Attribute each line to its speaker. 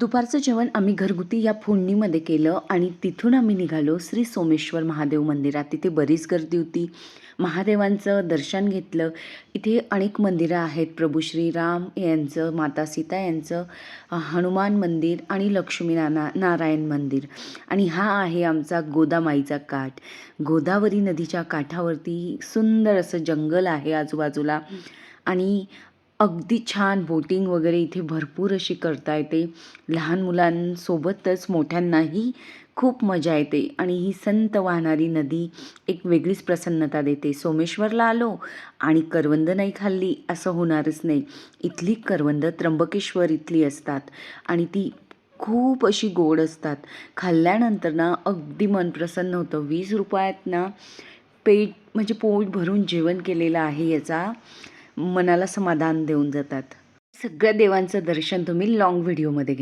Speaker 1: दुपारचं जेवण आम्ही घरगुती या फोडणीमध्ये केलं आणि तिथून आम्ही निघालो श्री सोमेश्वर महादेव मंदिरात. तिथे बरीच गर्दी होती. महादेवांचं दर्शन घेतलं. इथे अनेक मंदिरं आहेत. प्रभू श्रीराम यांचं माता सीता यांचं हनुमान मंदिर आणि लक्ष्मी नाना नारायण मंदिर. आणि हा आहे आमचा गोदामाईचा काठ. गोदावरी नदीच्या काठावरती सुंदर असं जंगल आहे आजूबाजूला. आणि अगदी छान बोटिंग वगैरे इथे भरपूर अशी करता येते. लहान मुलांसोबतच मोठ्यांनाही खूप मजा येते आणि ही संत वाहणारी नदी एक वेगळीच प्रसन्नता देते. सोमेश्वरला आलो आणि करवंद नाही खाल्ली असं होणारच नाही. इथली करवंद त्र्यंबकेश्वर इथली असतात आणि ती खूप अशी गोड असतात. खाल्ल्यानंतर ना अगदी मन प्रसन्न होतं. वीस रुपयात ना पेट म्हणजे पोट भरून जेवण केलेलं आहे याचा मनाला समाधान देऊन जातात. सगळ्या देवांचं दर्शन तुम्ही लॉंग व्हिडिओमध्ये घ्या.